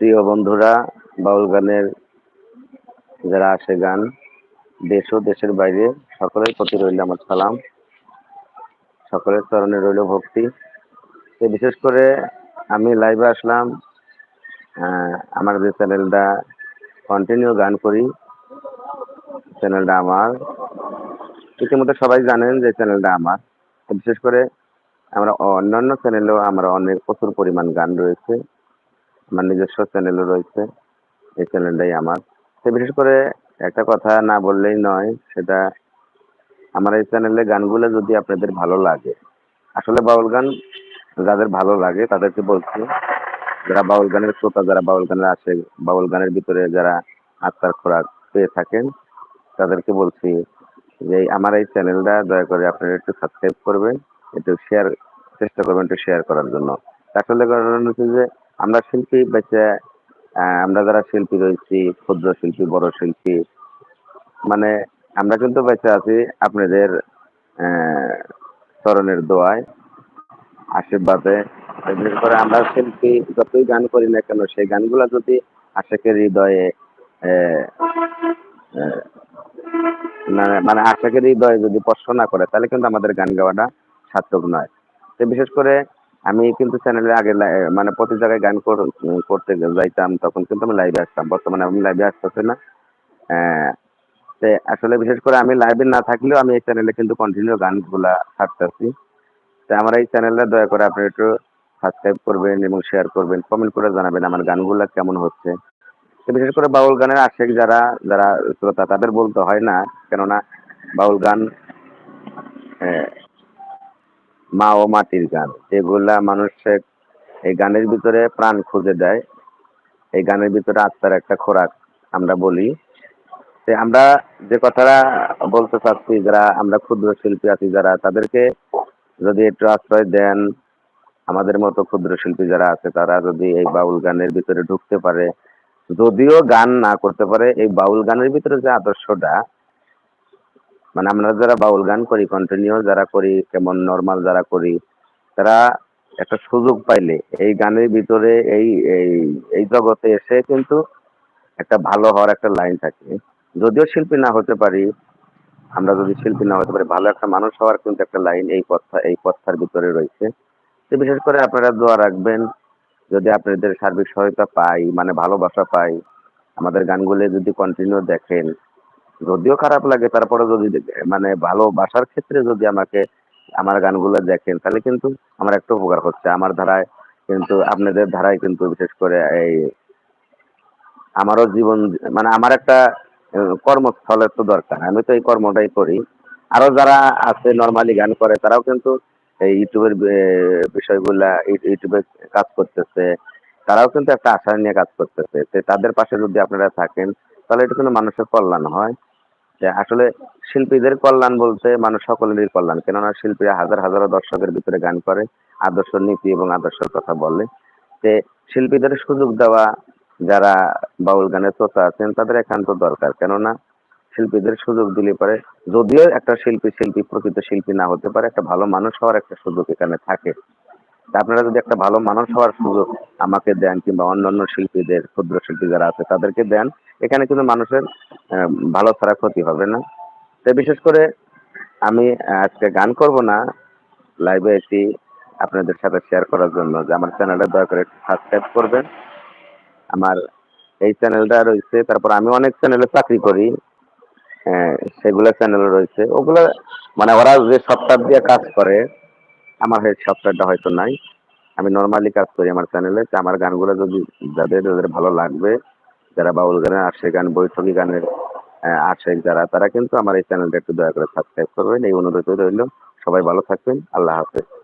প্রিয় বন্ধুরা, বাউল গানের যারা আসে গান, দেশ ও দেশের বাইরে, সকলের প্রতি রইল আমার সালাম, সকলের চরণে রইল ভক্তি। তো বিশেষ করে আমি লাইভে আসলাম আমার যে চ্যানেলটা কন্টিনিউ গান করি, চ্যানেলটা আমার। ইতিমধ্যে সবাই জানেন যে চ্যানেলটা আমার। বিশেষ করে আমরা অন্যান্য চ্যানেলেও আমরা অনেক প্রচুর পরিমাণ গান রয়েছে। আমার নিজস্ব চ্যানেলও রয়েছে। এই চ্যানেলটাই আমার। তো বিশেষ করে একটা কথা না বললেই নয়, সেটা আমার এই চ্যানেলে গানগুলো যদি আপনাদের ভালো লাগে, আসলে বাউল গান যাদের ভালো লাগে তাদেরকে বলছি, যারা বাউল গানের শ্রোতা, যারা বাউল গানের আসে, বাউল গানের ভিতরে যারা আত্মার খোরাক পেয়ে থাকেন, তাদেরকে বলছি যে আমার এই চ্যানেলটা দয়া করে আপনারা একটু সাবস্ক্রাইব করবেন, একটু শেয়ার চেষ্টা করবেন একটু শেয়ার করার জন্য। আসলে কারণ হচ্ছে যে আমরা শিল্পী বেঁচে আমরা যারা শিল্পী রয়েছি, ক্ষুদ্র শিল্পী, বড় শিল্পী মানে আমরা কিন্তু বেঁচে আছি আপনাদের চরণের দোয়ায়, আশীর্বাদে। বিশেষ করে আমরা শিল্পী যতই গান করি না কেন, সেই গানগুলো যদি আশেকের হৃদয়ে মানে মানে আশেকের হৃদয়ে যদি স্পর্শ না করে, তাহলে কিন্তু আমাদের গান গাওয়াটা সার্থক নয়। তো বিশেষ করে আমি কিন্তু চ্যানেলে আগে মানে প্রতি জায়গায় গান করতে যাইতাম, তখন কিন্তু আমি লাইভে আসতাম। বর্তমানে আমি লাইভে আসতেছি না। আসলে বিশেষ করে আমি লাইভে না থাকলেও আমি এই চ্যানেলে কিন্তু কন্টিনিউ গানগুলা ছাড়তেছি। তো আমার এই চ্যানেলটা দয়া করে আপনি একটু সাবস্ক্রাইব করবেন এবং শেয়ার করবেন কমেন্ট করে জানাবেন আমার গানগুলা কেমন হচ্ছে। তো বিশেষ করে বাউল গানের আশেক যারা যারা শ্রোতা, তাদের বলতে হয় না, কেননা বাউল গান মা ও মাটির গান। এগুলা মানুষের এই গানের ভিতরে প্রাণ খুঁজে দেয়। এই গানের ভিতরে আত্মার একটা খোরাক আমরা বলি। আমরা যে কথাটা বলতে চাচ্ছি, যারা আমরা ক্ষুদ্র শিল্পী আছি, যারা তাদেরকে যদি একটু আশ্রয় দেন, আমাদের মতো ক্ষুদ্র শিল্পী যারা আছে, তারা যদি এই বাউল গানের ভিতরে ঢুকতে পারে, যদিও গান না করতে পারে, এই বাউল গানের ভিতরে যে আদর্শটা মানে আমরা যারা বাউল গান করি কন্টিনিউ যারা করি, কেমন নর্মাল যারা করি, তারা একটা সুযোগ পাইলে এই গানের ভিতরে এই এই জগতে এসে কিন্তু একটা ভালো হওয়ার একটা লাইন থাকে। যদিও শিল্পী না হতে পারি, আমরা যদি শিল্পী না হতে পারি, ভালো একটা মানুষ হওয়ার কিন্তু একটা লাইন এই পথা এই পথটার ভিতরে রয়েছে। তো বিশেষ করে আপনারা দোয়া রাখবেন, যদি আপনাদের সার্বিক সহায়তা পাই মানে ভালোবাসা পাই, আমাদের গানগুলো যদি কন্টিনিউ দেখেন যদিও খারাপ লাগে তারপরে যদি মানে ভালোবাসার ক্ষেত্রে যদি আমাকে, আমার গানগুলো দেখেন, তাহলে কিন্তু আমার একটা উপকার হচ্ছে। আমার ধারায় কিন্তু, আপনাদের ধারায় কিন্তু বিশেষ করে এই আমারও জীবন মানে আমার একটা কর্মস্থলের তো দরকার। আমি তো এই কর্মটাই করি। আরও যারা আছে নর্মালি গান করে, তারাও কিন্তু এই ইউটিউবের বিষয়গুলা ইউটিউবে কাজ করতেছে। তারাও কিন্তু একটা আশা নিয়ে কাজ করতেছে। তাদের পাশে যদি আপনারা থাকেন, তাহলে এটা কিন্তু মানুষের কল্যাণ হয়। যে আসলে শিল্পীদের কল্যাণ বলতে মানুষ সকলেরই কল্যাণ। কেননা শিল্পীরা হাজার হাজারো দর্শকের ভিতরে গান করে, আদর্শ নীতি এবং আদর্শের কথা বলে। যে শিল্পীদের সুযোগ দেওয়া, যারা বাউল গানের শ্রোতা আছেন, তাদের একান্ত দরকার। কেননা শিল্পীদের সুযোগ দিলে পারে যদিও একটা শিল্পী শিল্পী, প্রকৃত শিল্পী না হতে পারে, একটা ভালো মানুষ হওয়ার একটা সুযোগ এখানে থাকে। আপনারা যদি একটা ভালো মানুষ হওয়ার সুযোগ আমাকে দেন কিংবা অন্যান্য শিল্পীদের, ক্ষুদ্র শিল্পী যারা আছে, তাদেরকে দেন, এখানে কিন্তু মানুষের ভালো ছাড়া ক্ষতি হবে না। তো বিশেষ করে আমি আজকে গান করব না লাইভে এসে আপনাদের সাথে শেয়ার করার জন্য। যে আমার চ্যানেলটা দয়া করে সাবস্ক্রাইব করবেন। আমার এই চ্যানেলটা রয়েছে, তারপর আমি অনেক চ্যানেলে চাকরি করি। সেগুলো চ্যানেল রয়েছে। ওগুলো মানে ওরা যে সফটওয়্যার দিয়ে কাজ করে আমার হয়ে সফটওয়্যারটা হয়তো নাই। আমি নর্মালি কাজ করি আমার চ্যানেলে আমার গানগুলো যদি যাদের যাদের ভালো লাগবে, যারা বাউল গানের আশে গান, বৈঠকি গানের আশেক যারা, তারা কিন্তু আমার এই চ্যানেলটা একটু দয়া করে সাবস্ক্রাইব করবেন। এই অনুরোধ রইল। সবাই ভালো থাকবেন। আল্লাহ হাফেজ।